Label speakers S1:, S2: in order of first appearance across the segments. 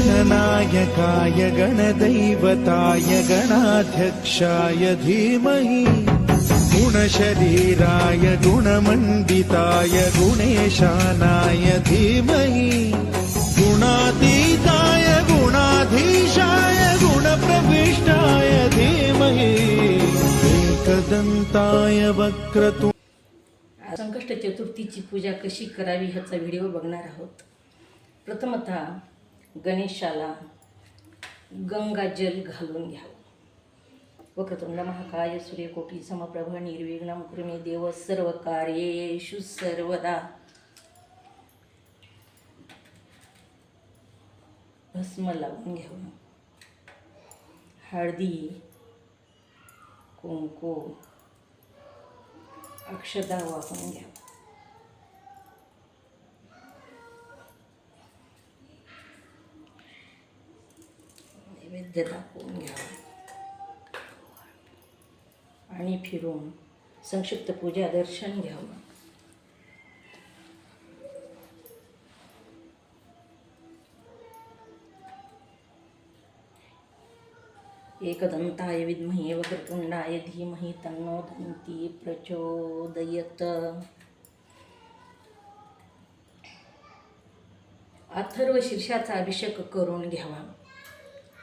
S1: गणनायकाय गणदैवताय गणाध्यक्षाय धीमहि गुणशरीराय गुणमण्डिताय गुणेशानाय धीमहि गुणातीताय गुणाधीशाय गुणप्रविष्टाय धीमहि एकदन्ताय वक्रतु
S2: संकष्ट चतुर्थीची पूजा कशी करावी ह्याचा व्हिडिओ बघणार आहोत. प्रथमतः गणेशाला गंगाजल घालून घ्यावं. वक्रतुंड महाकाय सूर्यकोटी समप्रभ निर्विघ्न कृमी देव सर्व कार्येषु सर्वदा. भस्म लावून घ्यावं. हळदी कुंकू अक्षदा वाहून घ्यावं. नैवेद्य दाखवून घ्यावं आणि फिरून संक्षिप्त पूजा दर्शन घ्यावं. एकदंताय विद्महे वक्रतुंडाय धीमहि तन्नो दन्ती प्रचोदयत. अथर्व शीर्षाचा अभिषेक करून घ्यावा.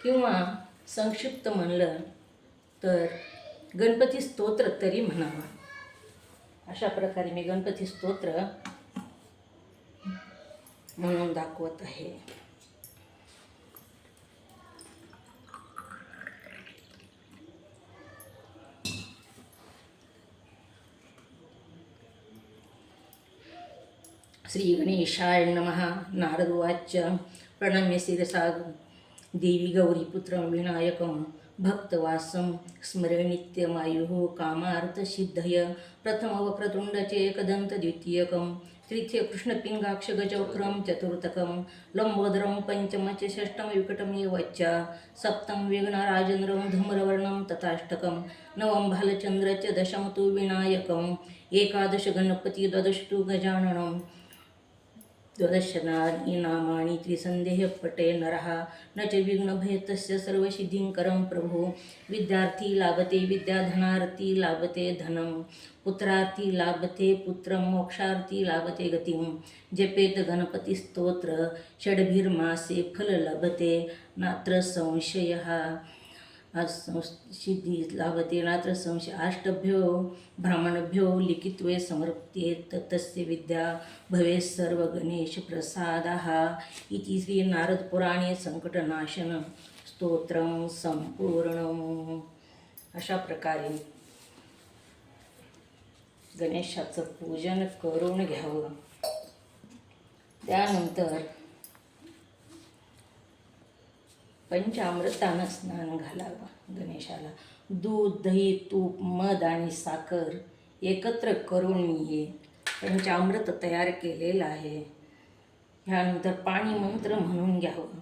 S2: किंवा संक्षिप्त म्हणलं तर गणपती स्तोत्र तरी म्हणावा. अशा प्रकारे मी गणपती स्तोत्र म्हणून दाखवत आहे. श्री गणेशाय नमः. नारदवाच प्रणम्य शिरसा देवी गौरीपुत्रं विनायकं भक्तवासं स्मरे नित्यमायुः कामार्थसिद्धय प्रथमवक्रतुण्डचेकदन्तद्वितीयकं एकदन्त तृतीय चतुर्थकं लम्बोदरं पञ्चम च षष्ठं विकटमेव च सप्तं विघ्नराजेन्द्रं धूम्रवर्णं तथाष्टकं नवं भालचन्द्र च दशं तु विनायकम् एकादश गणपती द्वादश तु गजाननम् द्वादशनानि नामानि त्रिसन्देहपटे नरः न च विघ्नभयतस्य सर्वसिद्धिङ्करं प्रभो। विद्यार्थी लाभते विद्याधनार्थी लाभते धनं। पुत्रार्थी लाभते पुत्रं मोक्षार्थी लाभते गतिं। जपेत गणपतिस्तोत्र षड्भिर्मासे फल लभते नात्र संशयः। सिद्धी लाभते. रात्र संशय अष्टभ्यो ब्राह्मणभ्यो लिखित्वे समर्प्येत तस्य विद्या भवेत् सर्वगणेशप्रसादः इति श्री श्रीनारदपुराणे संकटनाशन स्तोत्रं संपूर्ण अशा प्रकारे गणेशाचं पूजन करून घ्यावं. त्यानंतर पंचामृतानं स्नान घालावं गणेशाला. दूध दही तूप मध आणि साखर एकत्र करून मी पंचामृत तयार केलेलं आहे. ह्यानंतर पाणी मंत्र म्हणून घ्यावं.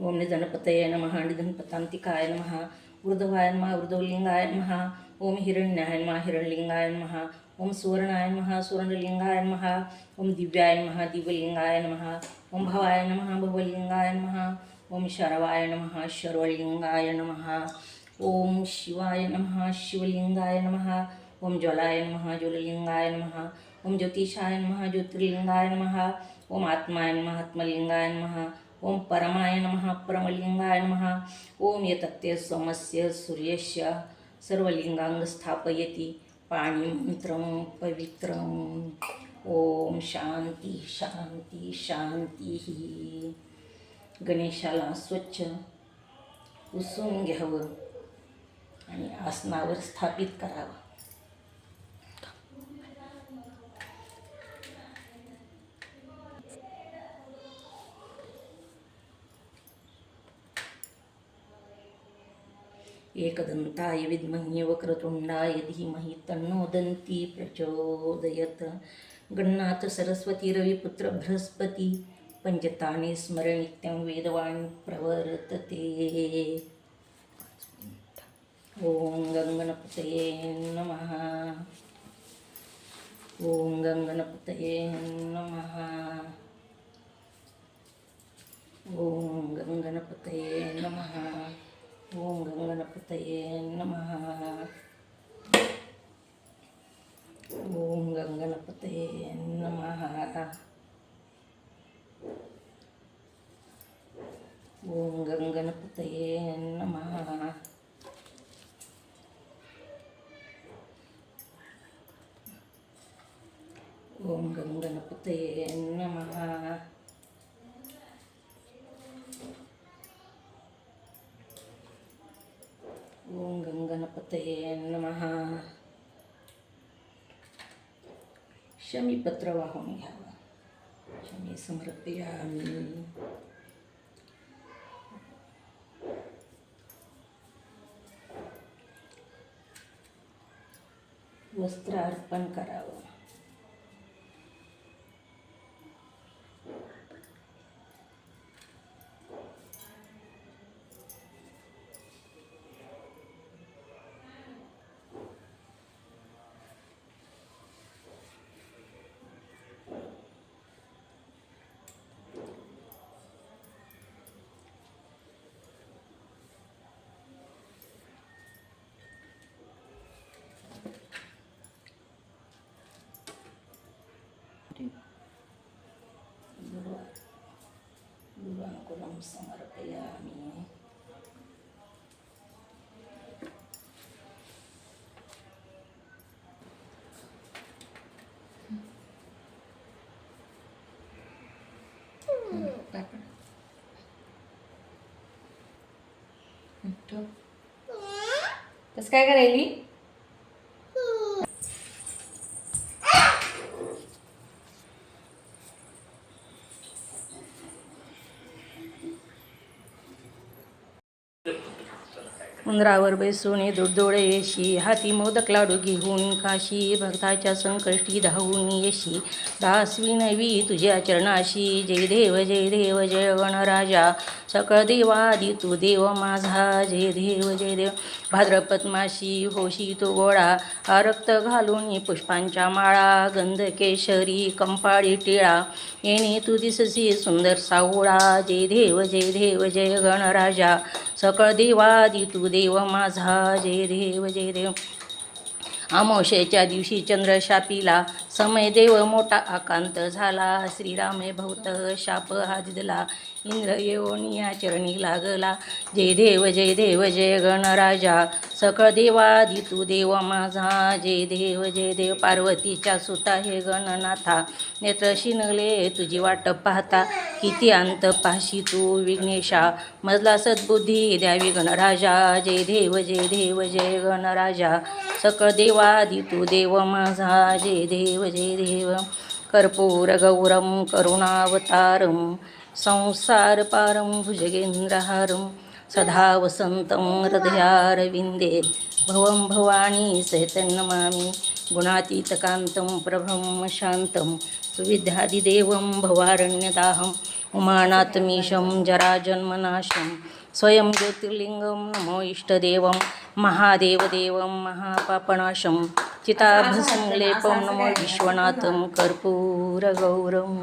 S2: ओम निधनपतये नमः निधनपतांतिकाय नमः ऊर्ध्वाय महा ऊर्ध्वलिंगाय महा ओम हिरण्याय महा हिरणलिंगाय महा ओम सुवर्णाय नमः सुवर्णलिंगाय नमः, ओम दिव्याय नमः दिव्यलिंगाय नमः, ओम भवाय नमः भवलिंगाय नमः, ओम शरवाय नमः शर्वलिंगाय नमः, ओम शिवाय नमः शिवलिंगाय नमः, ओम ज्वलाय नमः ज्वललिंगाय नमः, ओम ज्योतिषाय नमः ज्योतिर्लिंगाय नमः, ओम आत्माय नमः आत्मलिंगाय नमः, ओम परमाय नमः परमलिंगाय नमः, ओम यतत्ते सोमस्य सूर्यस्य सर्वलिंगांग स्थापयति। पाणिमंत्रं पवित्र. ओम शांती शांती शांती गणेशाला स्वच्छ पुसून घ्यावं आणि आसनावर स्थापित करावं. एकदन्ताय विद्महे वक्रतुण्डाय धीमहि तन्नो दन्ती प्रचोदयत। गणनाथ सरस्वती रविपुत्र बृहस्पती पंचताने स्मर नित्यं प्रवर्तते। ॐ गङ्गणपतये नमः। ॐ गङ्गणपतये नमः। ॐ गङ्गणपतये नमः। ॐ गङ्गणपतये नमः ॐ गङ्गणपतये नमः ॐ गङ्गणपतये नमः ॐ गङ्गणपतये नमः ॐ गङ्गणपतये नमः शमीपत्र वाहून घ्यावं शमी समर्पयामी वस्त्र अर्पण करावं गुरुकुलं समर्पयामि
S3: कसं काय करायली
S2: उंदरावर बैसून दुर्दोळे येशी हाती मोदक लाडू घेऊन काशी भक्ताच्या संकष्टी धावून येशी. दासवी नवी तुझ्या चरणाशी जय देव जय देव जय गणराजा सकळ देवादी तू देव माझा जय देव जय देव. भाद्रपद्माशी होशी तो गोळा. रक्त घालून पुष्पांच्या माळा गंध केशरी कंपाळी टिळा. येणे तू दिससी सुंदर सावळा जय देव जय देव जय गणराजा सकळ देवादी तू देव माझा जय देव जय देव. अमावशेच्या दिवशी चंद्रशापीला समय देव मोठा आकांत झाला. श्रीरामे भवत शाप हा दिदला इंद्र येऊनिया चरणी लागला. जय देव जय देव जय गणराजा. सकळ देवादी तू देव माझा. जय देव जय देव पार्वतीच्या सुता हे गणनाथा. नेत्र शिनले तुझी वाट पाहता. किती अंत पाशी तू विघ्नेशा. मजला सद्बुद्धी द्यावी गणराजा जय देव जय देव जय गणराजा. सकळ देवादि तू देव माझा जय देव जय देव. कर्पूर गौरम करुणावतारम संसारपारं भुजगेन्द्रहारं सदा वसन्तं हृदयारविन्दे. भवं भवानी सहितं गुणातीतकान्तं प्रभं शान्तं सुविद्यादिदेवं भवारण्यदाहं उमानाथमीशं जराजन्मनाशं स्वयं ज्योतिर्लिङ्गं नमो इष्टदेवं महादेवदेवं महापापनाशं चिताभसंलेपं नमो विश्वनाथं कर्पूरगौरम्